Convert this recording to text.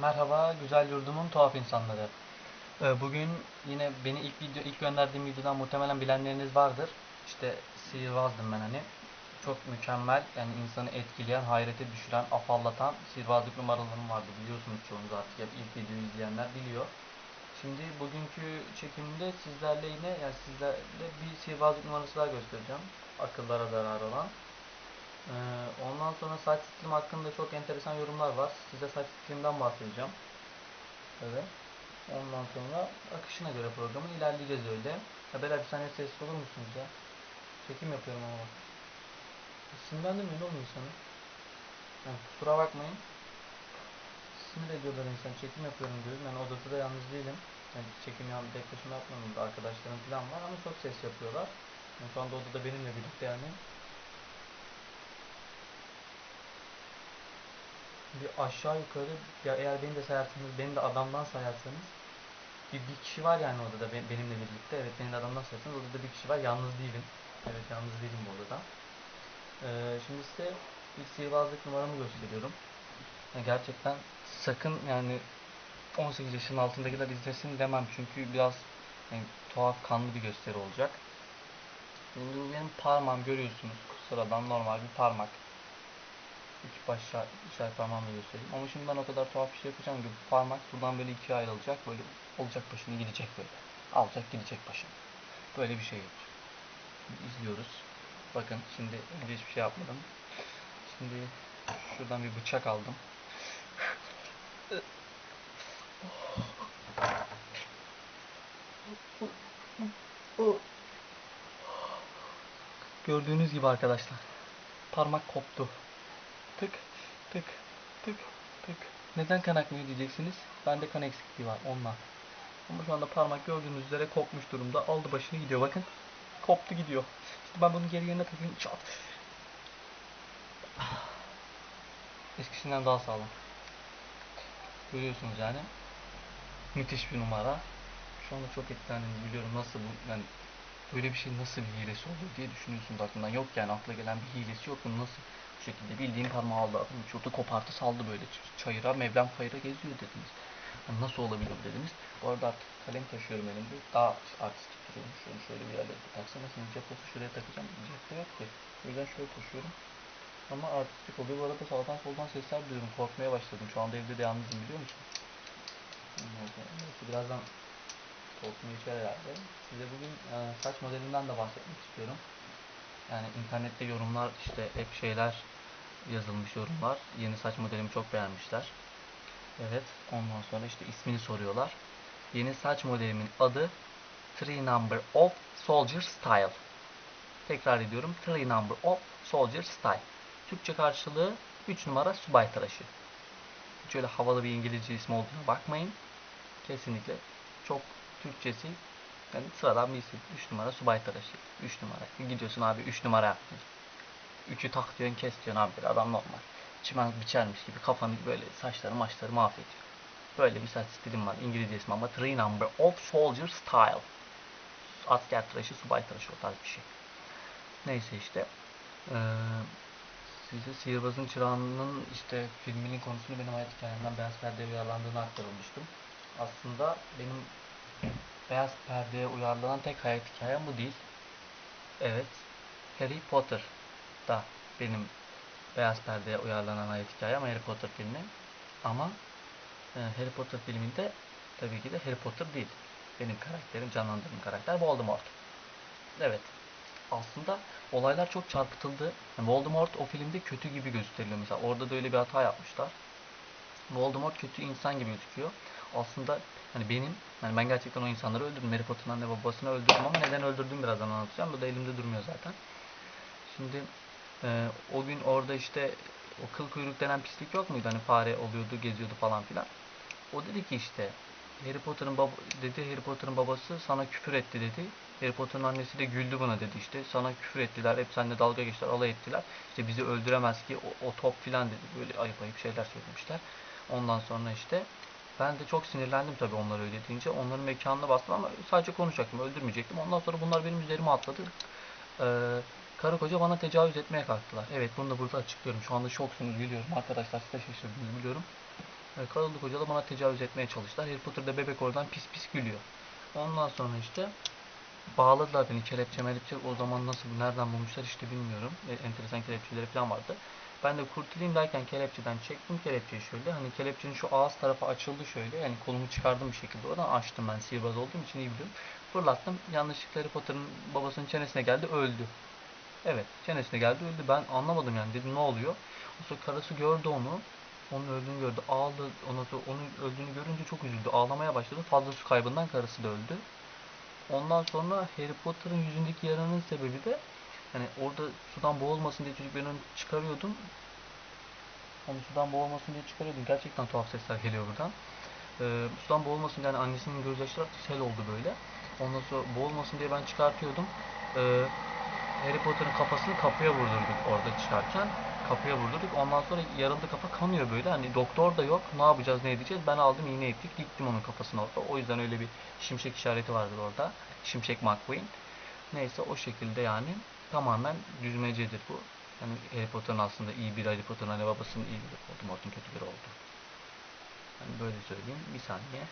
Merhaba güzel yurdumun tuhaf insanları. Ee, Bugün yine beni ilk video ilk gönderdiğim videodan muhtemelen bilenleriniz vardır. İşte sihirbazdım ben hani. Çok mükemmel yani insanı etkileyen, hayrete düşüren, afallatan sihirbazlık numaralarım vardı biliyorsunuz çoğunuz artık hep ilk videoyu izleyenler biliyor. Şimdi bugünkü çekimde sizlerle yine yani sizlerle bir sihirbazlık numarası daha göstereceğim. Akıllara zarar olan. Ee, ondan sonra saç stilim hakkında çok enteresan yorumlar var. Size saç stilimden bahsedeceğim. Evet. Ondan sonra akışına göre programın ilerleyeceğiz öyle. Ya Bela bir saniye sessiz olur musunuz ya? Çekim yapıyorum ama. Sinirlendirmeyin oğlum insanı. Yani kusura bakmayın. Sinir ediyorlar insan. Çekim yapıyorum diyorum. Yani odada da yalnız değilim. Yani çekim yalnız tek başıma yapmıyorum. Arkadaşlarım falan var ama çok ses yapıyorlar. Yani şu anda odada benimle birlikte yani. Bir aşağı yukarı ya eğer beni de sayarsanız beni de adamdan sayarsanız bir, bir kişi var yani odada be- benimle birlikte. Evet beni de adamdan sayarsanız odada bir kişi var. Yalnız değilim. Evet yalnız değilim bu odada ee, şimdi size bir sihirbazlık numaramı gösteriyorum. Yani gerçekten sakın yani 18 yaşın altındakiler izlesin demem. Çünkü biraz yani, tuhaf kanlı bir gösteri olacak. Şimdi benim parmağım görüyorsunuz. Sıradan normal bir parmak İki baş şa- işaret parmağımla göstereyim. Ama şimdi ben o kadar tuhaf bir şey yapacağım ki parmak buradan böyle ikiye ayrılacak. Böyle olacak başını gidecek böyle. Alacak gidecek başını. Böyle bir şey yapacak. İzliyoruz. Bakın şimdi önce hiçbir şey yapmadım. Şimdi şuradan bir bıçak aldım. Gördüğünüz gibi arkadaşlar. Parmak koptu. Tık tık tık tık. Neden kan akmıyor diyeceksiniz. Bende kan eksikliği var ondan. Ama şu anda parmak gördüğünüz üzere kopmuş durumda. Aldı başını gidiyor bakın. Koptu gidiyor. İşte ben bunu geri yerine takayım. Çat. Eskisinden daha sağlam. Görüyorsunuz yani. Müthiş bir numara. Şu anda çok etkilendim biliyorum nasıl bu yani böyle bir şey nasıl bir hilesi olur diye düşünüyorsunuz aklından. Yok yani akla gelen bir hilesi yok. Bunu nasıl bu şekilde bildiğin parmağı aldı adam uçurdu kopartı saldı böyle çayıra Mevlam kayıra geziyor dediniz. Yani nasıl olabilir dediniz. Bu arada artık kalem taşıyorum elimde. Daha artistik duruyormuş. Şöyle, şöyle bir yerlere taksana şimdi cep olsa şuraya takacağım. Cepte yok ki. O yüzden şöyle taşıyorum. Ama artistik oluyor. Bu arada sağdan soldan sesler duyuyorum. Korkmaya başladım. Şu anda evde de yalnızım biliyor musun? Birazdan korkmaya içer herhalde. Size bugün e, saç modelinden de bahsetmek istiyorum. Yani internette yorumlar işte hep şeyler yazılmış yorumlar. Yeni saç modelimi çok beğenmişler. Evet. Ondan sonra işte ismini soruyorlar. Yeni saç modelimin adı Three Number of Soldier Style. Tekrar ediyorum. Three Number of Soldier Style. Türkçe karşılığı 3 numara subay tıraşı. Hiç öyle havalı bir İngilizce ismi olduğuna bakmayın. Kesinlikle çok Türkçesi yani sıradan bir isim. 3 numara subay tıraşı. 3 numara. Gidiyorsun abi 3 numara yaptın. Üçü tak diyorsun kes diyorsun abi adam normal. Çimen biçermiş gibi kafanı böyle saçları maçları mahvediyor. Böyle bir saç stilim var. İngilizce ismi ama Three Number of Soldier Style. Asker tıraşı, subay tıraşı o tarz bir şey. Neyse işte. Ee, size Sihirbazın Çırağı'nın işte filminin konusunu benim hayat hikayemden Beyaz Perde'ye uyarlandığını aktarılmıştım. Aslında benim Beyaz Perde'ye uyarlanan tek hayat hikayem bu değil. Evet. Harry Potter da benim Beyaz Perde'ye uyarlanan hayat hikayem Harry Potter filmi. Ama e, Harry Potter filminde tabii ki de Harry Potter değil. Benim karakterim, canlandırdığım karakter Voldemort. Evet. Aslında olaylar çok çarpıtıldı. Voldemort o filmde kötü gibi gösteriliyor mesela. Orada da öyle bir hata yapmışlar. Voldemort kötü insan gibi gözüküyor. Aslında hani benim, yani ben gerçekten o insanları öldürdüm. Harry Potter'ın anne babasını öldürdüm ama neden öldürdüğümü birazdan anlatacağım. Bu da elimde durmuyor zaten. Şimdi e, o gün orada işte o kıl kuyruk denen pislik yok muydu? Hani fare oluyordu, geziyordu falan filan. O dedi ki işte Harry Potter'ın baba dedi Harry Potter'ın babası sana küfür etti dedi. Harry Potter'ın annesi de güldü buna dedi işte. Sana küfür ettiler, hep seninle dalga geçtiler, alay ettiler. İşte bizi öldüremez ki o, o top filan dedi. Böyle ayıp ayıp şeyler söylemişler. Ondan sonra işte ben de çok sinirlendim tabii onlar öyle deyince. Onların mekanına bastım ama sadece konuşacaktım, öldürmeyecektim. Ondan sonra bunlar benim üzerime atladı. Ee, karı koca bana tecavüz etmeye kalktılar. Evet bunu da burada açıklıyorum. Şu anda şoksunuz biliyorum arkadaşlar siz de şaşırdınız biliyorum. E, Karılı kocalı bana tecavüz etmeye çalıştılar. Harry Potter'da bebek oradan pis pis gülüyor. Ondan sonra işte bağladılar beni kelepçe melepçe o zaman nasıl nereden bulmuşlar işte bilmiyorum. E, enteresan kelepçeleri falan vardı. Ben de kurtulayım derken kelepçeden çektim kelepçeyi şöyle. Hani kelepçenin şu ağız tarafı açıldı şöyle. Yani kolumu çıkardım bir şekilde. Oradan açtım ben sihirbaz olduğum için iyi biliyorum. Fırlattım. Yanlışlıkla Harry Potter'ın babasının çenesine geldi öldü. Evet çenesine geldi öldü. Ben anlamadım yani dedim ne oluyor. O sonra karısı gördü onu. Onun öldüğünü gördü. Ağladı. Ondan sonra onun öldüğünü görünce çok üzüldü. Ağlamaya başladı. Fazla su kaybından karısı da öldü. Ondan sonra Harry Potter'ın yüzündeki yaranın sebebi de hani orada sudan boğulmasın diye çocuk ben onu çıkarıyordum. Hani sudan boğulmasın diye çıkarıyordum. Gerçekten tuhaf sesler geliyor buradan. Ee, sudan boğulmasın diye yani annesinin gözyaşları sel oldu böyle. Ondan sonra boğulmasın diye ben çıkartıyordum. Ee, Harry Potter'ın kafasını kapıya vurdurduk orada çıkarken. Kapıya vurdurduk. Ondan sonra yarıldı kafa kanıyor böyle. Hani doktor da yok. Ne yapacağız ne edeceğiz? Ben aldım iğne ettik. Diktim onun kafasına orada. O yüzden öyle bir şimşek işareti vardır orada. Şimşek McQueen. Neyse o şekilde yani tamamen düzmecedir bu. Yani Harry Potter'ın aslında iyi bir Harry Potter'ın hani babasının iyi biri oldu. Voldemort'un kötü biri oldu. Yani böyle söyleyeyim. Bir saniye.